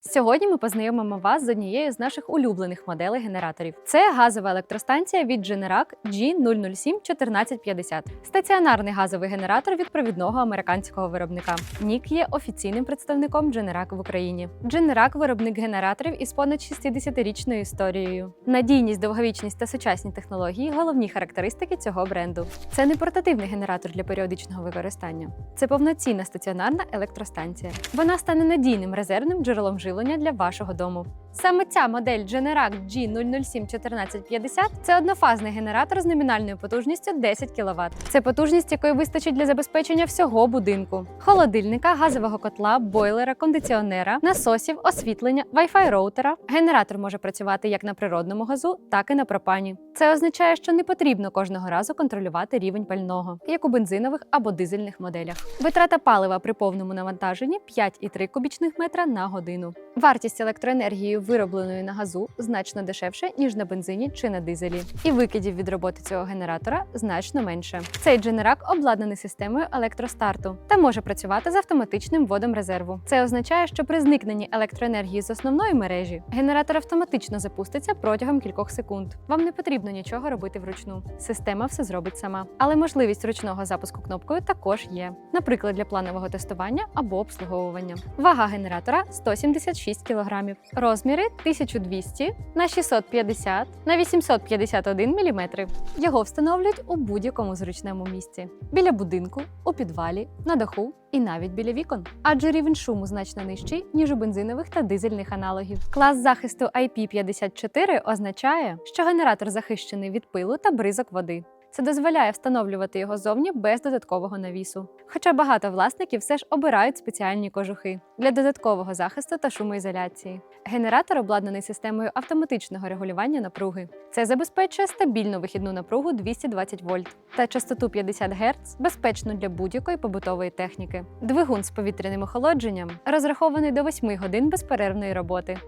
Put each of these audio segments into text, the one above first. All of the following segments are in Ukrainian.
Сьогодні ми познайомимо вас з однією з наших улюблених моделей генераторів. Це газова електростанція від Generac G007-1450. Стаціонарний газовий генератор від провідного американського виробника. Нік є офіційним представником Generac в Україні. Generac – виробник генераторів із понад 60-річною історією. Надійність, довговічність та сучасні технології головні характеристики цього бренду. Це не портативний генератор для періодичного використання. Це повноцінна стаціонарна електростанція. Вона стане надійним резервним джерелом живлення для вашого дому. Саме ця модель Generac G007-1450 – це однофазний генератор з номінальною потужністю 10 кВт. Це потужність, якої вистачить для забезпечення всього будинку: холодильника, газового котла, бойлера, кондиціонера, насосів, освітлення, Wi-Fi роутера. Генератор може працювати як на природному газу, так і на пропані. Це означає, що не потрібно кожного разу контролювати рівень пального, як у бензинових або дизельних моделях. Витрата палива при повному навантаженні 5,3 кубічних метра на годину. Вартість електроенергії, виробленої на газу, значно дешевше, ніж на бензині чи на дизелі. І викидів від роботи цього генератора значно менше. Цей дженерак обладнаний системою електростарту та може працювати з автоматичним вводом резерву. Це означає, що при зникненні електроенергії з основної мережі генератор автоматично запуститься протягом кількох секунд. Вам не потрібно нічого робити вручну. Система все зробить сама. Але можливість ручного запуску кнопкою також є, наприклад, для планового тестування або обслуговування. Вага генератора 176 кг. Розміри 1200 на 650 на 851 мм. Його встановлюють у будь-якому зручному місці: біля будинку, у підвалі, на даху і навіть біля вікон. Адже рівень шуму значно нижчий, ніж у бензинових та дизельних аналогів. Клас захисту IP54 означає, що генератор захищений від пилу та бризок води. Це дозволяє встановлювати його зовні без додаткового навісу. Хоча багато власників все ж обирають спеціальні кожухи для додаткового захисту та шумоізоляції. Генератор обладнаний системою автоматичного регулювання напруги. Це забезпечує стабільну вихідну напругу 220 вольт та частоту 50 Гц, безпечну для будь-якої побутової техніки. Двигун з повітряним охолодженням розрахований до 8 годин безперервної роботи.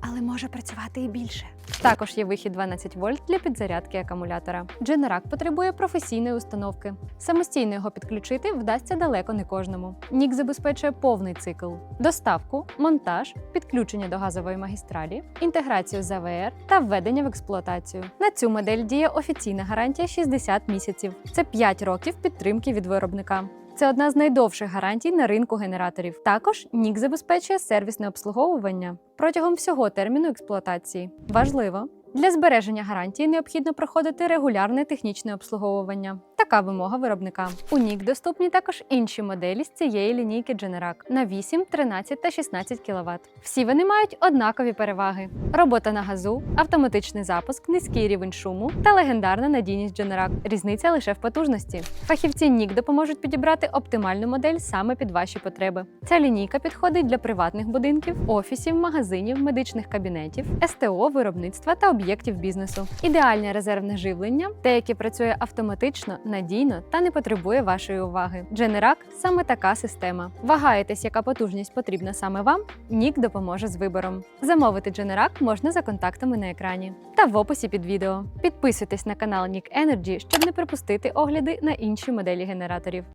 Але може працювати і більше. Також є вихід 12 вольт для підзарядки акумулятора. Generac потребує професійної установки. Самостійно його підключити вдасться далеко не кожному. Нік забезпечує повний цикл: доставку, монтаж, підключення до газової магістралі, інтеграцію з АВР та введення в експлуатацію. На цю модель діє офіційна гарантія 60 місяців. Це 5 років підтримки від виробника. Це одна з найдовших гарантій на ринку генераторів. Також Нік забезпечує сервісне обслуговування протягом всього терміну експлуатації. Важливо! Для збереження гарантії необхідно проходити регулярне технічне обслуговування. Така вимога виробника. У Нік доступні також інші моделі з цієї лінійки Generac на 8, 13 та 16 кВт. Всі вони мають однакові переваги: робота на газу, автоматичний запуск, низький рівень шуму та легендарна надійність Generac. Різниця лише в потужності. Фахівці Нік допоможуть підібрати оптимальну модель саме під ваші потреби. Ця лінійка підходить для приватних будинків, офісів, магазинів, медичних кабінетів, СТО, виробництва та об'єктів бізнесу. Ідеальне резервне живлення, те, яке працює автоматично, надійно та не потребує вашої уваги. Generac – саме така система. Вагаєтесь, яка потужність потрібна саме вам? Нік допоможе з вибором. Замовити Generac можна за контактами на екрані та в описі під відео. Підписуйтесь на канал Нік Energy, щоб не пропустити огляди на інші моделі генераторів.